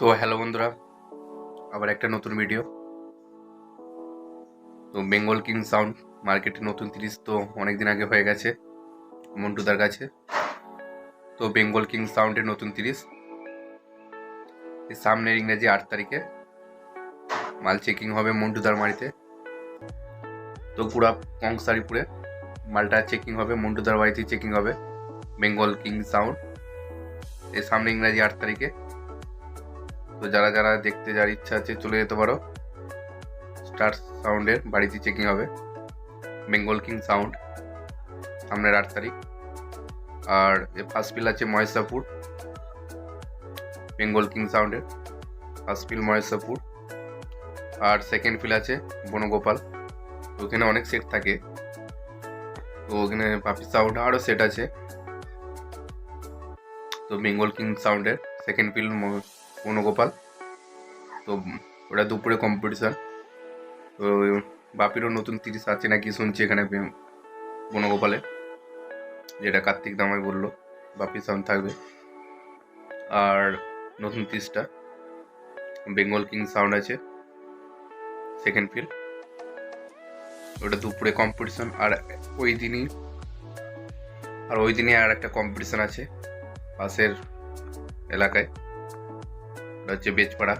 তো হ্যালো বন্ধুরা, আবার একটা নতুন ভিডিও তো বেঙ্গল কিং সাউন্ড মার্কেটে নতুন তিরিশ তো অনেক দিন আগে হয়ে গেছে, মন্টুদার কাছে। তো বেঙ্গল কিং সাউন্ডের নতুন এই সামনের ইংরেজি আট তারিখে মাল চেকিং হবে মন্টুদার বাড়িতে। তো পুরা কংসারিপুরে মালটা চেকিং হবে, মন্টুদার বাড়িতেই চেকিং হবে বেঙ্গল কিং সাউন্ড এই সামনে ইংরাজি আট তারিখে তো যারা যারা দেখতে, যার ইচ্ছা আছে চলে যেতে পারো। স্টার সাউন্ডের বাড়িতে চেকিং হবে। বেঙ্গল কিং সাউন্ড সামনের আট তারিখ। আর ফার্স্ট পিল আছে মহেশাপুর। বেঙ্গল কিং সাউন্ডের ফার্স্ট পিল মহেশাপুর। আর সেকেন্ড ফিল আছে বনগোপাল। ওখানে অনেক সেট থাকে। তো ওখানে পাপি সাউন্ড আরও সেট আছে। তো বেঙ্গল কিং সাউন্ডের সেকেন্ড ফিল বনগোপাল তো ওটা দুপুরে কম্পিটিশান তো বাপিরও নতুন তিরিশ আছে নাকি শুনছি এখানে বনগোপালে যেটা কার্তিক দামাই বলল, বাপি সাউন্ড থাকবে। আর নতুন তিরিশটা, বেঙ্গল কিং সাউন্ড আছে সেকেন্ড ফিল ওটা দুপুরে কম্পিটিশন আর ওই দিনই, আর ওই দিনই আর একটা কম্পিটিশন আছে, পাশের এলাকায়। ওটা হচ্ছে বেজপাড়া।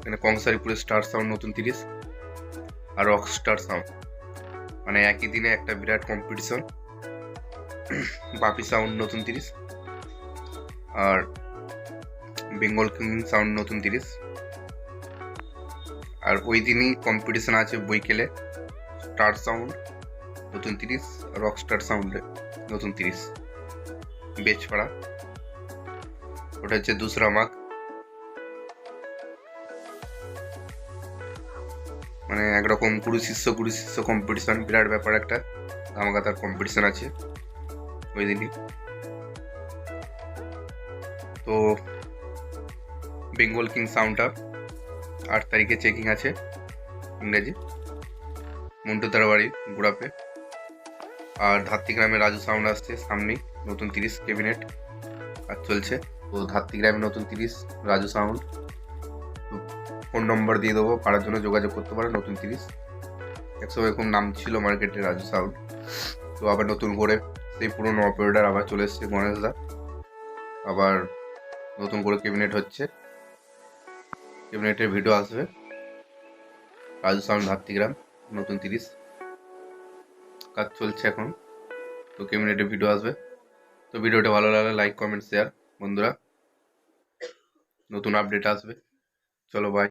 এখানে কংসারিপুরে স্টার সাউন্ড নতুন তিরিশ আর রক স্টার সাউন্ড মানে একই দিনে একটা বিরাট কম্পিটিশন বাপি সাউন্ড নতুন তিরিশ আর বেঙ্গল কিং সাউন্ড নতুন তিরিশ। আর ওই দিনই কম্পিটিশন আছে বইকেলে। স্টার সাউন্ড নতুন তিরিশ রক স্টার সাউন্ডে নতুন তিরিশ। বেচপাড়া ওটা হচ্ছে দুসরা মাঘ। মানে একরকম গুরু শিষ্য গুরু শিষ্য কম্পিটিশন বিরাট ব্যাপার একটা। ধামাকাতার কম্পিটিশন আছে ওই দিনই। তো বেঙ্গল কিং সাউন্ডটা আট তারিখে চেকিং আছে ইংরেজি। মন্টু তারাবাড়ি গুড়াপে। আর ধাত্রিগ্রামে রাজু সাউন্ড আসছে সামনেই, নতুন তিরিশ ক্যাবিনেট কাজ চলছে। তো ধাত্রী গ্রামে নতুন তিরিশ, রাজু সাউন্ড ফোন নম্বর দিয়ে দেবো, পাড়ার জন্য যোগাযোগ করতে পারে, নতুন তিরিশ। একসময় খুব নাম ছিল মার্কেটে রাজু সাউন্ড তো আবার নতুন করে সেই পুরনো অপারেটার আবার চলে এসছে গণেশদা আবার নতুন করে ক্যাবিনেট হচ্ছে। ক্যাবিনেটের ভিডিও আসবে। রাজু সাউন্ড ধাত্রিগ্রাম, নতুন তিরিশ। কাজ চলছে এখন। তো ক্যাবিনেটের ভিডিও আসবে। তো ভিডিওটা ভালো লাগলে লাইক কমেন্ট শেয়ার বন্ধুরা নতুন আপডেট আসবে। চলো বাই